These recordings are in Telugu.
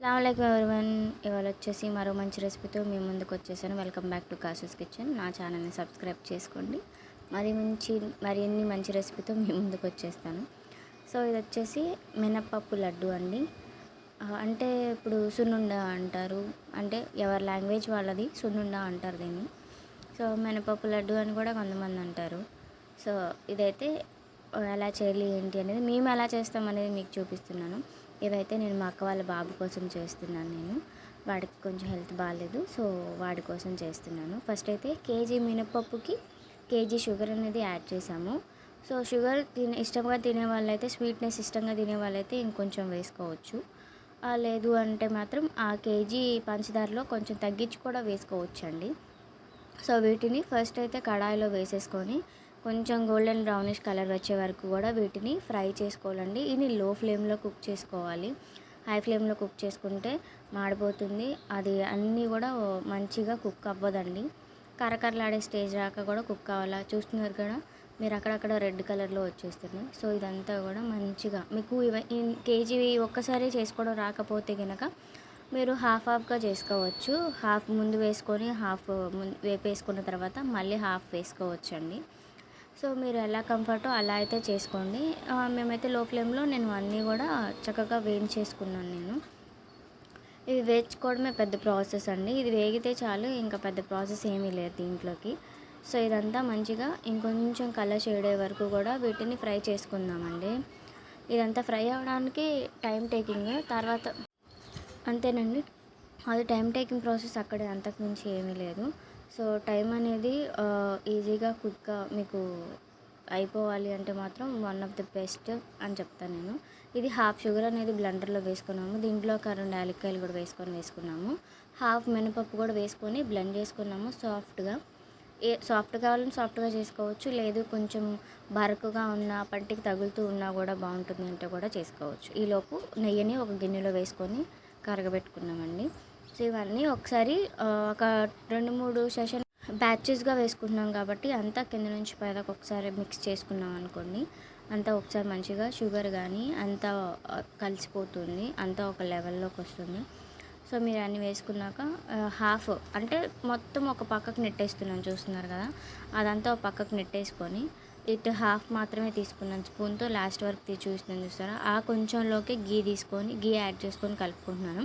అస్సలం ఎవరివన్ ఇవాళ వచ్చేసి మరో మంచి రెసిపీతో మీ ముందుకు వచ్చేసాను వెల్కమ్ బ్యాక్ టు కాసూస్ కిచెన్. నా ఛానల్ని సబ్స్క్రైబ్ చేసుకోండి. మరి మంచి మరిన్ని మంచి రెసిపీతో మీ ముందుకు వచ్చేస్తాను సో ఇది వచ్చేసి మినప్పప్పు లడ్డు అండి. అంటే ఇప్పుడు సున్నుండ అంటారు. అంటే ఎవరి లాంగ్వేజ్ వాళ్ళది సున్నుండ అంటారు దీన్ని. సో మినపప్పు లడ్డు అని కూడా కొంతమంది అంటారు. సో ఇదైతే ఎలా చేయాలి ఏంటి అనేది మేము ఎలా చేస్తాం అనేది మీకు చూపిస్తున్నాను. ఇవైతే నేను మా అక్క వాళ్ళ బాబు కోసం చేస్తున్నాను నేను. వాడికి కొంచెం హెల్త్ బాగాలేదు సో వాడి కోసం చేస్తున్నాను. ఫస్ట్ అయితే కేజీ మినపప్పుకి కేజీ షుగర్ అనేది యాడ్ చేసాము సో షుగర్ తినే ఇష్టంగా తినే వాళ్ళైతే స్వీట్నెస్ ఇష్టంగా తినే వాళ్ళైతే ఇంకొంచెం వేసుకోవచ్చు. లేదు అంటే మాత్రం ఆ కేజీ పంచదారలో కొంచెం తగ్గించి కూడా వేసుకోవచ్చు అండి సో వీటిని ఫస్ట్ అయితే కడాయిలో వేసేసుకొని కొంచెం గోల్డెన్ బ్రౌనిష్ కలర్ వచ్చే వరకు కూడా వీటిని ఫ్రై చేసుకోవాలండి. ఇది లో ఫ్లేమ్లో కుక్ చేసుకోవాలి. హై ఫ్లేమ్లో కుక్ చేసుకుంటే మాడిపోతుంది. అది అన్నీ కూడా మంచిగా కుక్ అవ్వదండి. కరకరలాడే స్టేజ్ రాక కూడా కుక్ కావాలా? చూస్తున్నారు కదా మీరు అక్కడక్కడ రెడ్ కలర్లో వచ్చేస్తుంది. సో ఇదంతా కూడా మంచిగా మీకు ఇవ కేజీ ఒక్కసారి చేసుకోవడం రాకపోతే కనుక మీరు హాఫ్ హాఫ్గా చేసుకోవచ్చు. హాఫ్ ముందు వేసుకొని హాఫ్ ముందు వేపేసుకున్న తర్వాత మళ్ళీ హాఫ్ వేసుకోవచ్చు అండి సో మీరు ఎలా కంఫర్టో అలా అయితే చేసుకోండి. మేమైతే లో ఫ్లేమ్లో నేను అన్నీ కూడా చక్కగా వేయించేసుకున్నాను నేను. ఇవి వేయించుకోవడమే పెద్ద ప్రాసెస్ అండి. ఇది వేగితే చాలు ఇంకా పెద్ద ప్రాసెస్ ఏమీ లేదు దీంట్లోకి. సో ఇదంతా మంచిగా ఇంకొంచెం కలర్ షేడే వరకు కూడా వీటిని ఫ్రై చేసుకుందామండి. ఇదంతా ఫ్రై అవ్వడానికి టైం టేకింగ్ తర్వాత అంతేనండి. అది టైం టేకింగ్ ప్రాసెస్ అక్కడే అంతకు మించి ఏమీ లేదు. సో టైం అనేది ఈజీగా క్విక్గా మీకు అయిపోవాలి అంటే మాత్రం వన్ ఆఫ్ ది బెస్ట్ అని చెప్తాను నేను. ఇది హాఫ్ షుగర్ అనేది బ్లెండర్లో వేసుకున్నాము. దీంట్లో ఒక రెండు యాలక్కాయలు కూడా వేసుకొని వేసుకున్నాము. హాఫ్ మినపప్పు కూడా వేసుకొని బ్లెండ్ చేసుకున్నాము సాఫ్ట్గా. ఏ సాఫ్ట్ కావాలని సాఫ్ట్గా చేసుకోవచ్చు. లేదు కొంచెం బరకుగా ఉన్న పంటికి తగులుతూ ఉన్నా కూడా బాగుంటుంది అంటే కూడా చేసుకోవచ్చు. ఈలోపు నెయ్యిని ఒక గిన్నెలో వేసుకొని కరగబెట్టుకున్నామండి. సో ఇవన్నీ ఒకసారి ఒక రెండు మూడు సెషన్ బ్యాచెస్గా వేసుకుంటున్నాం కాబట్టి అంతా కింద నుంచి పైదాకా ఒకసారి మిక్స్ చేసుకున్నాం అనుకోండి. అంతా ఒకసారి మంచిగా షుగర్ కానీ అంతా కలిసిపోతుంది. అంతా ఒక లెవెల్లోకి వస్తుంది. సో మీరు అన్నీ వేసుకున్నాక హాఫ్ అంటే మొత్తం ఒక పక్కకు నెట్టేస్తున్నాను చూస్తున్నారు కదా? అదంతా ఒక పక్కకు నెట్టేసుకొని ఇటు హాఫ్ మాత్రమే తీసుకున్నాను స్పూన్తో లాస్ట్ వరకు తీ చూస్తున్నాను చూస్తారా? ఆ కొంచెంలోకి గీ తీసుకొని గీ యాడ్ చేసుకొని కలుపుకుంటున్నాను.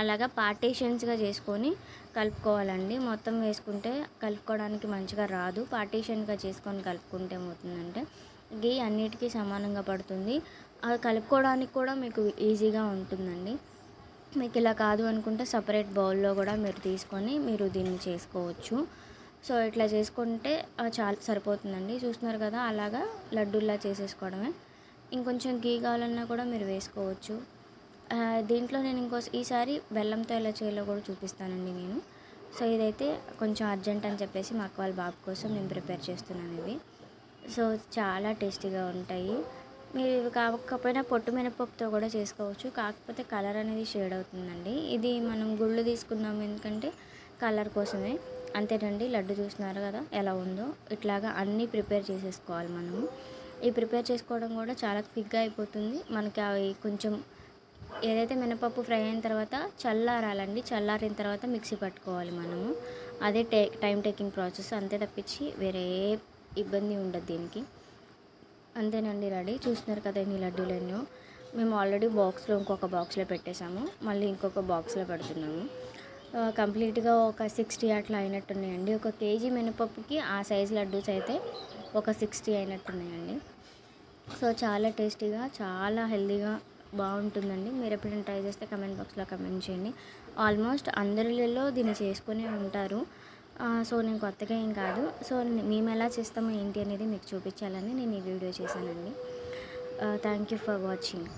అలాగా పార్టీషన్స్గా చేసుకొని కలుపుకోవాలండి. మొత్తం వేసుకుంటే కలుపుకోవడానికి మంచిగా రాదు. పార్టీషన్గా చేసుకొని కలుపుకుంటే ఏమవుతుందంటే గీ అన్నిటికీ సమానంగా పడుతుంది. అది కలుపుకోవడానికి కూడా మీకు ఈజీగా ఉంటుందండి. మీకు ఇలా కాదు అనుకుంటే సపరేట్ బౌల్లో కూడా మీరు తీసుకొని మీరు దీన్ని చేసుకోవచ్చు. సో ఇట్లా చేసుకుంటే చాలా సరిపోతుందండి. చూస్తున్నారు కదా అలాగా లడ్డూల్లా చేసేసుకోవడమే. ఇంకొంచెం గీ కావాలన్నా కూడా మీరు వేసుకోవచ్చు. దీంట్లో నేను ఇంకో ఈసారి బెల్లంతో ఎలా చేయాలో కూడా చూపిస్తానండి నేను. సో ఇదైతే కొంచెం అర్జెంట్ అని చెప్పేసి మా అక్క వాళ్ళ బాబు కోసం నేను ప్రిపేర్ చేస్తున్నాను ఇవి. సో చాలా టేస్టీగా ఉంటాయి. మీరు ఇవి కాకపోయినా పొట్టు మినపప్పుతో కూడా చేసుకోవచ్చు. కాకపోతే కలర్ అనేది షేడ్ అవుతుందండి. ఇది మనం గుళ్ళు తీసుకున్నాం ఎందుకంటే కలర్ కోసమే. అంతేనండి లడ్డు చూస్తున్నారు కదా ఎలా ఉందో. ఇట్లాగా అన్నీ ప్రిపేర్ చేసేసుకోవాలి మనము. ఈ ప్రిపేర్ చేసుకోవడం కూడా చాలా క్విక్గా అయిపోతుంది. మనకి అవి కొంచెం ఏదైతే మినపప్పు ఫ్రై అయిన తర్వాత చల్లారాలండి చల్లారిన తర్వాత మిక్సీ పట్టుకోవాలి మనము. అదే టే టైం టేకింగ్ ప్రాసెస్ అంతే తప్పించి వేరే ఇబ్బంది ఉండదు దీనికి. అంతేనండి రెడీ. చూస్తున్నారు కదా ఎన్ని లడ్డూలు ఎన్నో. మేము ఆల్రెడీ బాక్స్లో ఇంకొక బాక్స్లో పెట్టేశాము. మళ్ళీ ఇంకొక బాక్స్లో పెడుతున్నాము. కంప్లీట్గా ఒక సిక్స్టీ అట్లా అయినట్టున్నాయండి. ఒక కేజీ మినపప్పుకి ఆ సైజ్ లడ్డూస్ అయితే ఒక సిక్స్టీ అయినట్టున్నాయండి. సో చాలా టేస్టీగా చాలా హెల్తీగా బాగుంటుందండి. మీరు ఎప్పుడైనా ట్రై చేస్తే కమెంట్ బాక్స్లో కమెంట్ చేయండి. ఆల్మోస్ట్ అందరిలో దీన్ని చేసుకునే ఉంటారు. సో నేను కొత్తగా ఏం కాదు. సో మేము ఎలా చేస్తామో ఏంటి అనేది మీకు చూపించాలని నేను ఈ వీడియో చేశానండి. Thank you for watching.